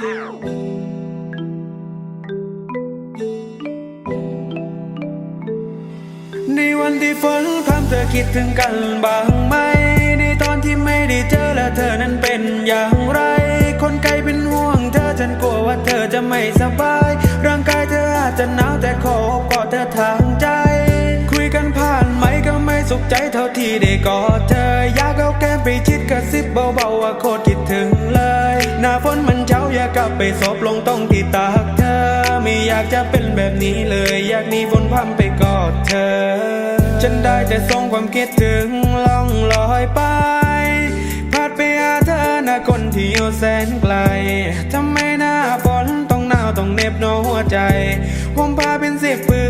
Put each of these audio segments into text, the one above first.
ในวันที่ฝนพรำเธอคิดถึงกันบ้างไหม ในตอนที่ไม่ได้เจอและเธอนั้นเป็นอย่างไร คนไกลเป็นห่วงเธอฉันกลัวว่าเธอจะไม่สบาย ร่างกายเธออาจจะหนาวแต่ขอกอดเธอทางใจ คุยกันผ่านไหมก็ไม่สุขใจเท่าที่ได้กอดเธอ อยากเอาแก้มไปชิดกระซิบเบาๆว่าโคตรคิดถึงเลย หน้าฝนมัน กลับไปสอบลงต้องที่ตากเธอ ไม่อยากจะเป็นแบบนี้เลย อยากหนีฝนพัมไปกอดเธอ ฉันได้แต่ส่งความคิดถึงล่องลอยไปพัดไปหาเธอนะคนที่อยู่แสนไกลทำไมหน้าฝนต้องหนาวต้องเหน็บโนหัวใจ ผมพาเป็นสิบปืน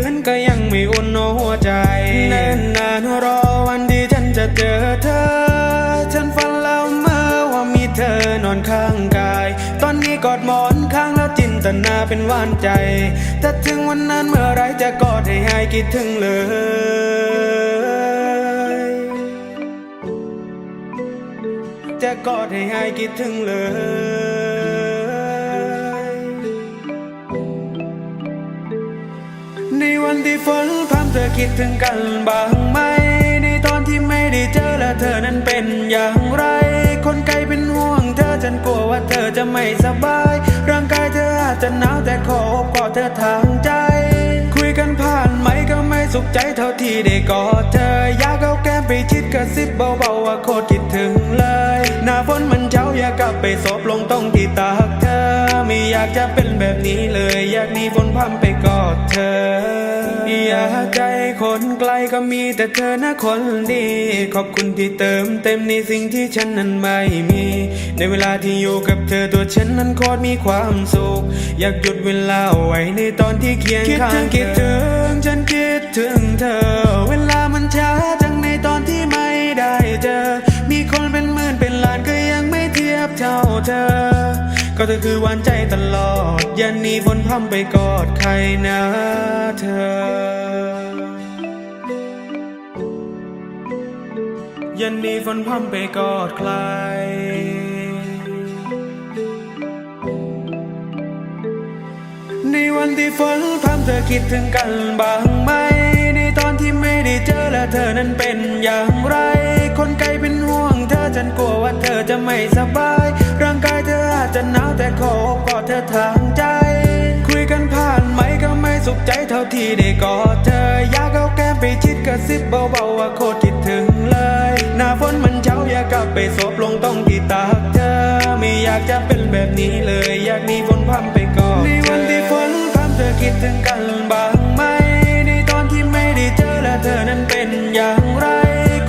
นตนาเป็นหวานใจ ถ้าถึงวันนั้นเมื่อไรจะกอดให้หายคิดถึงเลยจะกอดให้หายคิดถึงเลยในวันที่ฝนพรำเธอคิดถึงกันบ้างไหมในตอนที่ไม่ได้เจอและเธอนั้นเป็นอย่างไร คนไกลเป็นห่วงเธอฉันกลัวว่าเธอจะไม่สบาย จะหนาวแต่ขอกอดเธอทางใจ คุยกันผ่านไหมก็ไม่สุขใจเท่าที่ได้กอดเธอ อยากเอาแก้มไปชิดกระซิบเบาๆว่าโคตรคิดถึงเลย หน้าฝนมันเช้าอยากกลับไปสอบลงตรงที่ตากเธอ ไม่อยากจะเป็นแบบนี้เลย อยากหนีฝนพัมไปกอดเธอ อยากใจคนไกลก็มีแต่เธอนะคนดี ขอบคุณที่เติมเต็มในสิ่งที่ฉันนั้นไม่มี ในเวลาที่อยู่กับเธอตัวฉันนั้นโคตรมีความสุข อยากหยุดเวลาไว้ในตอนที่เคียงข้างคิดถึงฉันคิดถึงเธอเวลา ก็เธอคือหวานใจตลอด ยันนี้ฝนพรำไปกอดใครนะเธอ ยันนี้ฝนพรำไปกอดใคร ในวันที่ฝนพรำเธอคิดถึงกันบ้างไหม ในตอนที่ไม่ได้เจอและเธอนั้นเป็นอย่างไร คนไกลเป็นห่วงเธอฉันกลัวว่าเธอจะไม่สบาย ร่างกายเธอ จะหนาวแต่ขอโอบกอดเธอทางใจ คุยกันผ่านไหมก็ไม่สุขใจเท่าที่ได้กอดเธอ อยากเอาแก้มไปชิดกระซิบเบาๆว่าโคตรคิดถึงเลย หน้าฝนมันเช้าอยากกลับไปศพลงตรงที่ตากเธอ ไม่อยากจะเป็นแบบนี้เลย อยากหนีฝนพรำไปกอดในวันที่ฝนพรำเธอคิดถึงกันบ้างไหมในตอนที่ไม่ได้เจอและเธอนั้นเป็นอย่างไร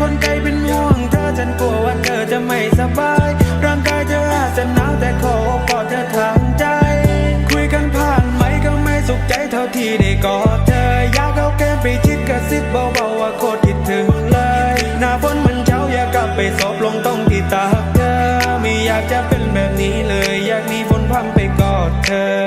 คนไกลเป็นห่วงเธอฉันกลัวว่าเธอจะไม่สบาย ที่ได้กอดเธอ อยากเอาแก้มไปจิบกระซิบเบาๆว่าโคตรคิดถึงเลย หน้าฝนมันเช้าอยากกลับไปสอบลงต้องที่ตาเธอ ไม่อยากจะเป็นแบบนี้เลย อยากมีฝนพัมไปกอดเธอ